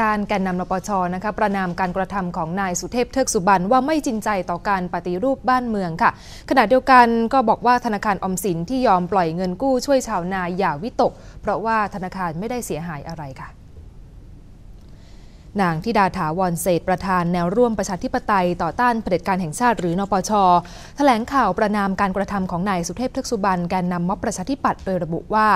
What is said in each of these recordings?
ด้านแกนนำนปชนะคะประนามการกระทำของนายสุเทพเทือกสุบรรณว่าไม่จริงใจต่อการปฏิรูปบ้านเมืองค่ะ ขณะเดียวกันก็บอกว่าธนาคารอมสินที่ยอมปล่อยเงินกู้ช่วยชาวนาอย่าวิตก เพราะว่าธนาคารไม่ได้เสียหายอะไรค่ะ นางทิดาถาวรเศษประธานแนวร่วมประชาธิปไตยต่อต้านเผด็จการแห่งชาติหรือนปชแถลงข่าวประนามการกระทำของนายสุเทพเทือกสุบรรณแกนนำม็อบประชาธิปัตย์โดยระบุว่า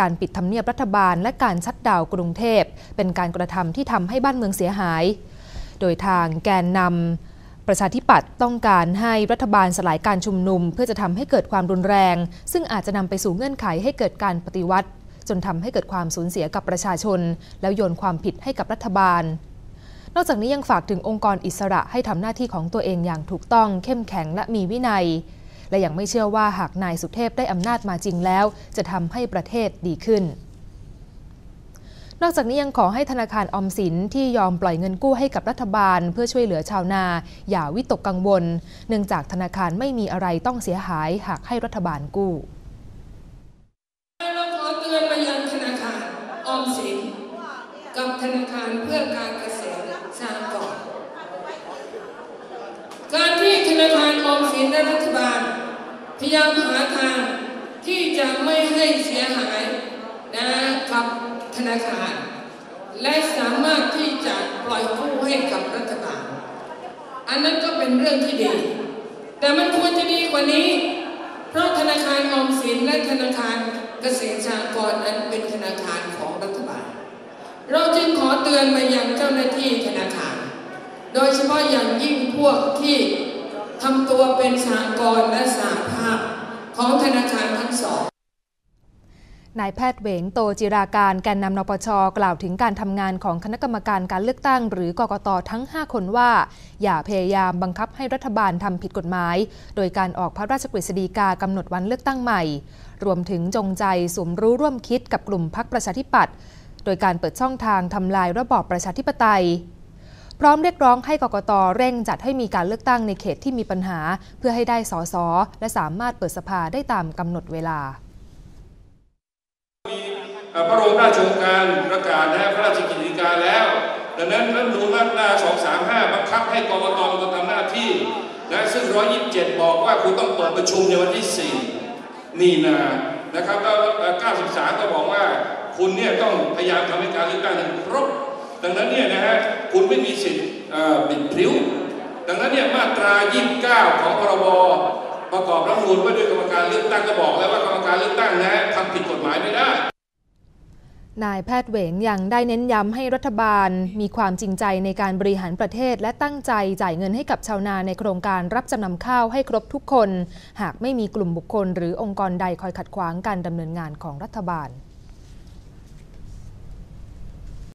การปิดทำเนียบรัฐบาลและการชัดดาวกรุงเทพ เป็นการกระทำที่ทำให้บ้านเมืองเสียหาย โดยทางแกนนำประชาธิปัตย์ต้องการให้รัฐบาลสลายการชุมนุม เพื่อจะทำให้เกิดความรุนแรง ซึ่งอาจจะนำไปสู่เงื่อนไขให้เกิดการปฏิวัติ จนทำให้เกิดความสูญเสียกับประชาชน แล้วโยนความผิดให้กับรัฐบาล นอกจากนี้ยังฝากถึงองค์กรอิสระให้ทำหน้าที่ของตัวเองอย่างถูกต้อง เข้มแข็งและมีวินัย และยังไม่เชื่อว่าหากนายสุเทพได้อำนาจมาจริงแล้ว จะทำให้ประเทศดีขึ้นนอกจากนี้ยังขอให้ธนาคารอมสินที่ยอมปล่อยเงินกู้ให้กับรัฐบาล เพื่อช่วยเหลือชาวนา อย่าวิตกกังวล เนื่องจากธนาคารไม่มีอะไรต้องเสียหายหากให้รัฐบาลกู้ มสินกับธนาคารเพื่อการเกษตรสหกรณ์การที่ธนาคารออมสินและรัฐบาล พยายามหาทางที่จะไม่ให้เสียหายนะกับธนาคาร และสามารถที่จะปล่อยกู้ให้กับรัฐบาล อันนั้นก็เป็นเรื่องที่ดี แต่มันควรจะดีกว่านี้ เพราะธนาคารออมสินและธนาคาร เกษตรสหกรณ์นั้นเป็นธนาคารของรัฐบาล เราจึงขอเตือนไปยังเจ้าหน้าที่ธนาคาร โดยเฉพาะอย่างยิ่งพวกที่ทำตัวเป็นสากลและสาภาพของธนาคารทั้งสอง นายแพทย์เหวงโตจิราการแกนนำนปช กล่าวถึงการทำงานของคณะกรรมการการเลือกตั้ง หรือกกตทั้ง 5 คนว่า อย่าพยายามบังคับให้รัฐบาลทำผิดกฎหมาย โดยการออกพระราชกฤษฎีกากำหนดวันเลือกตั้งใหม่ รวมถึงจงใจสมรู้ร่วมคิดกับกลุ่มพักประชาธิปัตย์โดยการเปิดช่องทางทำลายระบอบประชาธิปไตยพร้อมเรียกร้องให้กกตเร่งจัดให้มีการเลือกตั้งในเขตที่มีปัญหา เพื่อให้ได้สสและสามารถเปิดสภาได้ตามกำหนดเวลา พระโรงราชโองการประกาศและพระราชกิจการแล้ว ดังนั้นรัฐนูลมาตรา235 บังคับให้กกตมาทำหน้าที่และซึ่ง 127 บอกว่าคุณต้องเปิดประชุมในวันที่ 4 นี่นานะครับแล้ว93 ก็บอกว่าคุณเนี่ยต้องพยายามทำให้การเลือกตั้งครบดังนั้นเนี่ยนะฮะคุณไม่มีสิทธิ์บิดพริ้วดังนั้นเนี่ยมาตรา 29 ของพรบประกอบรัฐมนูลว่าด้วยกรรมการเลือกตั้งก็บอกแล้วว่ากรรมการเลือกตั้งนะทำผิดกฎหมายไม่ได้ นายแพทย์เหวงยังได้เน้นย้ำให้รัฐบาล มีความจริงใจในการบริหารประเทศ และตั้งใจจ่ายเงินให้กับชาวนาในโครงการรับจำนำข้าวให้ครบทุกคน หากไม่มีกลุ่มบุคคล หรือองค์กรใดคอยขัดขวางการดำเนินงานของรัฐบาล